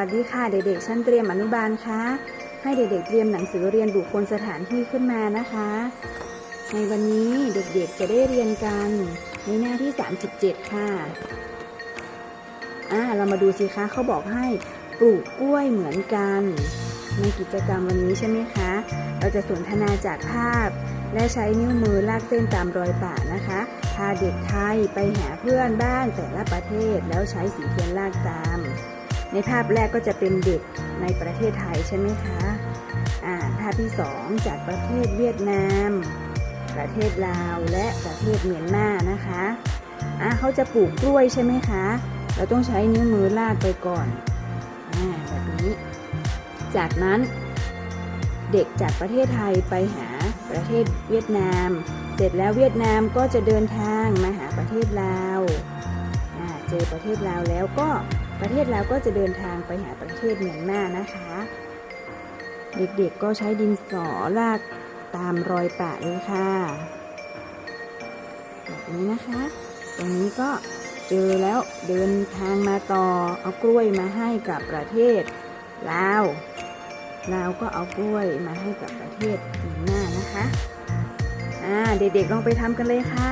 สวัสดีค่ะเด็กๆ ชั้นเตรียมอนุบาลคะให้เด็กๆเตรียมหนังสือเรียนบุคคลสถานที่ขึ้นมานะคะ ในวันนี้เด็กๆจะได้เรียนกันในหน้าที่ 37 ค่ะอ่าเรามาดูสิคะเขาบอกให้ปลูกกล้วยเหมือนกัน ในกิจกรรมวันนี้ใช่ไหมคะ เราจะสนทนาจากภาพ และใช้นิ้วมือลากเส้นตามรอยป่านะคะ พาเด็กไทยไปหาเพื่อนบ้านแต่ละประเทศแล้วใช้สีเทียนลากตาม ในภาพแรกก็จะเป็นเด็กในประเทศไทยใช่ไหมคะอ่าภาพที่สองจากประเทศเวียดนาม ประเทศลาวและประเทศเมียนมานะคะอ่าเขาจะปลูกกล้วยใช่ไหมคะ เราต้องใช้นิ้วมือลากไปก่อนอ่าแบบนี้ จากนั้นเด็กจากประเทศไทยไปหาประเทศเวียดนาม เสร็จแล้วเวียดนามก็จะเดินทางมาหาประเทศลาวอ่าเจอประเทศลาวแล้วก็ ประเทศลาวก็จะเดินทางไปหาประเทศเมียนมานะคะ เด็กๆก็ใช้ดินสอลากตามรอยปะเลยค่ะแบบนี้นะคะ ตรงนี้ก็เจอแล้วเดินทางมาต่อเอากล้วยมาให้กับประเทศลาวลาวก็เอากล้วยมาให้กับประเทศเมียนมานะคะ อ่าเด็กๆลองไปทำกันเลยค่ะ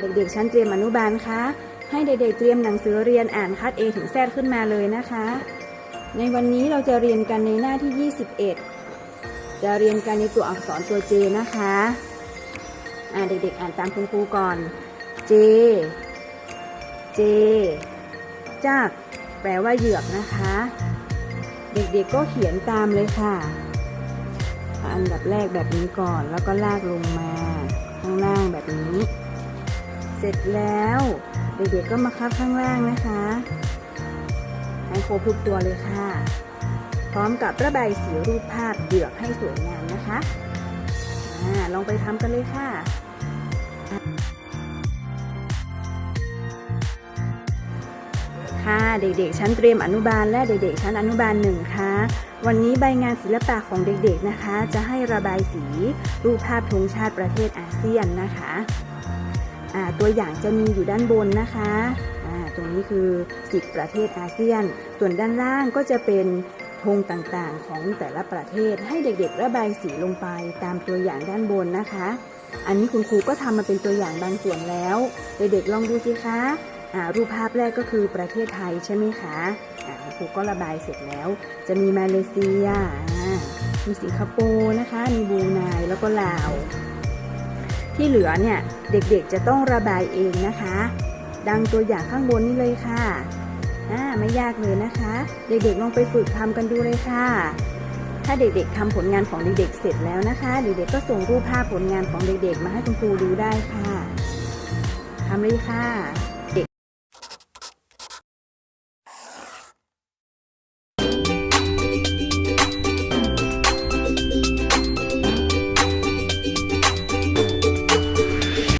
เด็กๆชั้นเตรียมอนุบาลคะ ให้เด็กๆเตรียมหนังสือเรียนอ่านคัด A ถึง Z ขึ้นมาเลยนะคะ ในวันนี้เราจะเรียนกันในหน้าที่ 21 จะเรียนกันในตัวอักษรตัว J นะคะอ่าเด็กๆอ่านตามคุณครูก่อน J J จาก แปลว่าเหยือกนะคะ เด็กๆก็เขียนตามเลยค่ะ อันดับแรกแบบนี้ก่อนแล้วก็ลากลงมา ข้างล่างแบบนี้ เสร็จแล้ว เด็กๆก็มาคัดข้างล่างนะคะให้ครบทุกตัวเลยค่ะ พร้อมกับระบายสีรูปภาพเหยือกให้สวยงามนะคะลองไปทำกันเลยค่ะค่ะเด็กๆชั้นเตรียมอนุบาลและเด็กๆชั้นอนุบาลหนึ่งค่ะ วันนี้ใบงานศิลปะของเด็กๆนะคะ จะให้ระบายสีรูปภาพธงชาติประเทศอาเซียนนะคะ ตัวอย่างจะมีอยู่ด้านบนนะคะตรงนี้คือ 10 ประเทศอาเซียน ส่วนด้านล่างก็จะเป็นธงต่างๆ ของแต่ละประเทศให้เด็กๆระบายสีลงไปตามตัวอย่างด้านบนนะคะ อันนี้คุณครูก็ทำมาเป็นตัวอย่างบางส่วนแล้ว เด็กๆลองดูสิคะรูปภาพแรกก็คือประเทศไทยใช่ไหมคะคุณครูก็ระบายเสร็จแล้ว จะมีมาเลเซียมีสิงคโปร์นะคะ มีบรูไนแล้วก็ลาว ที่เหลือเนี่ยเด็กๆจะต้องระบายเองนะคะ ดังตัวอย่างข้างบนนี้เลยค่ะอ่าไม่ยากเลยนะคะ เด็กๆลองไปฝึกทำกันดูเลยค่ะ ถ้าเด็กๆทำผลงานของเด็กๆเสร็จแล้วนะคะ เด็กๆก็ส่งรูปภาพผลงานของเด็กๆ มาให้คุณครูดูได้ค่ะทำเลยค่ะ